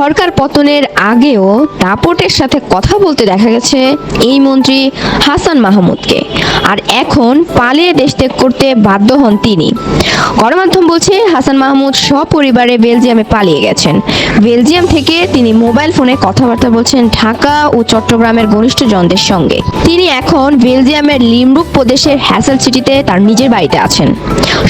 সরকার পতনের আগেও দাপটের সাথে কথা বলতে দেখা গেছে এই মন্ত্রী হাসান মাহমুদকে। আর এখন পালিয়ে দেশ ত্যাগ করতে বাধ্য হন তিনি। গণমাধ্যম বলছে, হাসান মাহমুদ সপরিবারে বেলজিয়ামে পালিয়ে গেছেন। বেলজিয়াম থেকে তিনি মোবাইল ফোনে কথাবার্তা বলছেন ঢাকা ও চট্টগ্রামের ঘনিষ্ঠজনদের সঙ্গে। তিনি এখন বেলজিয়ামের লিমরুক প্রদেশের হ্যাসেল সিটিতে তার নিজের বাড়িতে আছেন।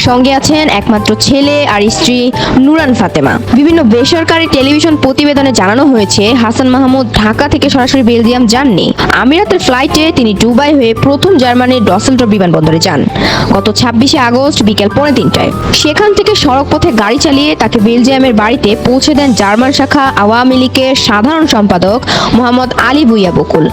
সঙ্গে আছেন একমাত্র ছেলে আর স্ত্রী নুরান ফাতেমা। বিভিন্ন বেসরকারি টেলিভিশন প্রতিবেদনে জানানো হয়েছে, হাসান মাহমুদ ঢাকা থেকে সরাসরি বেলজিয়াম যাননি। আমিরাতের ফ্লাইটে তিনি দুবাই হয়ে প্রথম জার্মানির ডসেলডর বিমানবন্দরে যান। গত ছাব্বিশে আগস্ট বিকেল পৌনে তিনটায়। সেখান থেকে সড়ক পথে গাড়ি চালিয়ে তাকে বেলজিয়ামের বাড়িতে পৌঁছে দেন জার্মান শাখা আওয়ামী লীগের সাধারণ সম্পাদক মোহাম্মদ আলী বুইয়া বকুল।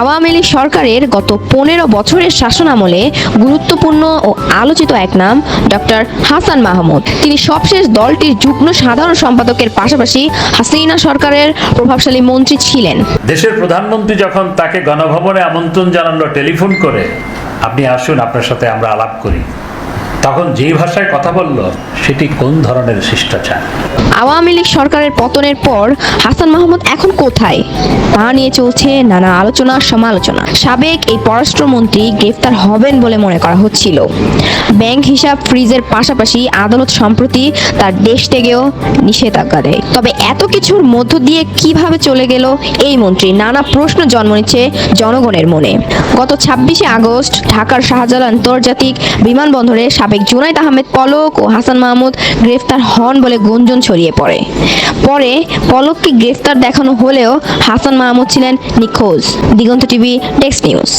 আওয়ামী লীগ সরকারের গত পনেরো বছরের শাসনামলে গুরুত্বপূর্ণ ও আলোচিত এক নাম ডক্টর হাসান মাহমুদ। তিনি সবশেষ দলটির যুগ্ম সাধারণ সম্পাদকের পাশাপাশি হাসিনা সরকারের প্রভাবশালী মন্ত্রী ছিলেন। দেশের প্রধানমন্ত্রী যখন তাকে গণভবনে আমন্ত্রণ জানালো টেলিফোন করে, আপনি আসুন আপনার সাথে আমরা আলাপ করি। তখন যেই ভাষায় কথা বলল, সেটি কোন ধরনের শিষ্টাচার? আওয়ামী লীগ সরকারের পতনের পর হাসান মাহমুদ এখন কোথায়? তা নিয়ে চলছে নানা আলোচনা, সমালোচনা। সাবেক এই পররাষ্ট্রমন্ত্রী গ্রেফতার হবেন বলে মনে করা হচ্ছিল। ব্যাংক হিসাব ফ্রিজের পাশাপাশি আদালত সম্প্রতি তার দেশ থেকেও নিষেধাজ্ঞা দেয়। তবে এত কিছুর মধ্য দিয়ে কীভাবে চলে গেল, এই মন্ত্রী নানা প্রশ্ন জন্ম নিচ্ছে জনগণের মনে। গত ছাব্বিশে আগস্ট ঢাকার শাহজালাল আন্তর্জাতিক বিমানবন্দরে সাবেক জুনাইদ আহমেদ পলক ও হাসান মাহমুদ গ্রেফতার হন বলে গুঞ্জন ছড়িয়ে পড়ে। পরে পলককে গ্রেফতার দেখানো হলেও হাসান মাহমুদ ছিলেন নিখোঁজ। দিগন্ত টিভি ডেস্ক নিউজ